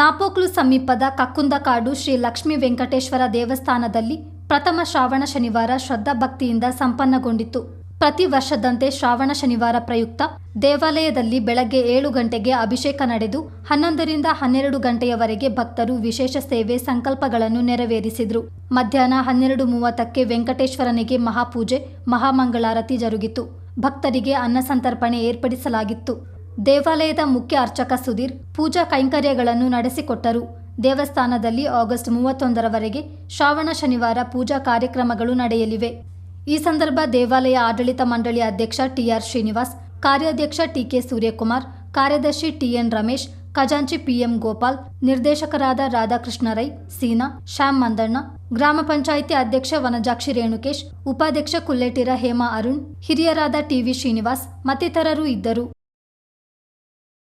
ನಾಪೋಕ್ಲು ಸಮೀಪದ ಕಕ್ಕುಂದಕಾಡು ಶ್ರೀ ಲಕ್ಷ್ಮೀ ವೆಂಕಟೇಶ್ವರ ದೇವಸ್ಥಾನದಲ್ಲಿ ಪ್ರಥಮ ಶ್ರಾವಣ ಶನಿವಾರ ಶ್ರದ್ಧಾಭಕ್ತಿಯಿಂದ ಸಂಪನ್ನಗೊಂಡಿತು ಪ್ರತಿ ವರ್ಷದಂತೆ ಶ್ರಾವಣ ಶನಿವಾರ ಪ್ರಯುಕ್ತ ದೇವಾಲಯದಲ್ಲಿ ಬೆಳಗ್ಗೆ ಏಳು ಗಂಟೆಗೆ ಅಭಿಷೇಕ ನಡೆದು ಹನ್ನೊಂದರಿಂದ ಹನ್ನೆರಡು ಗಂಟೆಯವರೆಗೆ ಭಕ್ತರು ವಿಶೇಷ ಸೇವೆ ಸಂಕಲ್ಪಗಳನ್ನು ನೆರವೇರಿಸಿದರು. ಮಧ್ಯಾಹ್ನ ಹನ್ನೆರಡು ಮೂವತ್ತಕ್ಕೆ ವೆಂಕಟೇಶ್ವರನಿಗೆ ಮಹಾಪೂಜೆ, ಮಹಾಮಂಗಳಾರತಿ ಜರುಗಿತು. ಭಕ್ತರಿಗೆ ಅನ್ನಸಂತರ್ಪಣೆ ಏರ್ಪಡಿಸಲಾಗಿತ್ತು. ದೇವಾಲಯದ ಮುಖ್ಯ ಅರ್ಚಕ ಸುಧೀರ್ ಪೂಜಾ ಕೈಂಕರ್ಯಗಳನ್ನು ನಡೆಸಿಕೊಟ್ಟರು. ದೇವಸ್ಥಾನದಲ್ಲಿ ಆಗಸ್ಟ್ ಮೂವತ್ತೊಂದರವರೆಗೆ ಶ್ರಾವಣ ಶನಿವಾರ ಪೂಜಾ ಕಾರ್ಯಕ್ರಮಗಳು ನಡೆಯಲಿವೆ. ಈ ಸಂದರ್ಭ ದೇವಾಲಯ ಆಡಳಿತ ಮಂಡಳಿ ಅಧ್ಯಕ್ಷ ಟಿಆರ್ ಶ್ರೀನಿವಾಸ್, ಕಾರ್ಯಾಧ್ಯಕ್ಷ ಟಿಕೆ ಸೂರ್ಯಕುಮಾರ್, ಕಾರ್ಯದರ್ಶಿ ಟಿಎನ್ ರಮೇಶ್, ಖಜಾಂಚಿ ಪಿಎಂ ಗೋಪಾಲ್, ನಿರ್ದೇಶಕರಾದ ರಾಧಾಕೃಷ್ಣ ರೈ, ಸೀನಾ, ಶ್ಯಾಮ್ ಮಂದಣ್ಣ, ಗ್ರಾಮ ಪಂಚಾಯಿತಿ ಅಧ್ಯಕ್ಷ ವನಜಾಕ್ಷಿ ರೇಣುಕೇಶ್, ಉಪಾಧ್ಯಕ್ಷ ಕುಲ್ಲೆಟಿರ ಹೇಮಾ ಅರುಣ್, ಹಿರಿಯರಾದ ಟಿವಿ ಶ್ರೀನಿವಾಸ್ ಮತ್ತಿತರರು ಇದ್ದರು.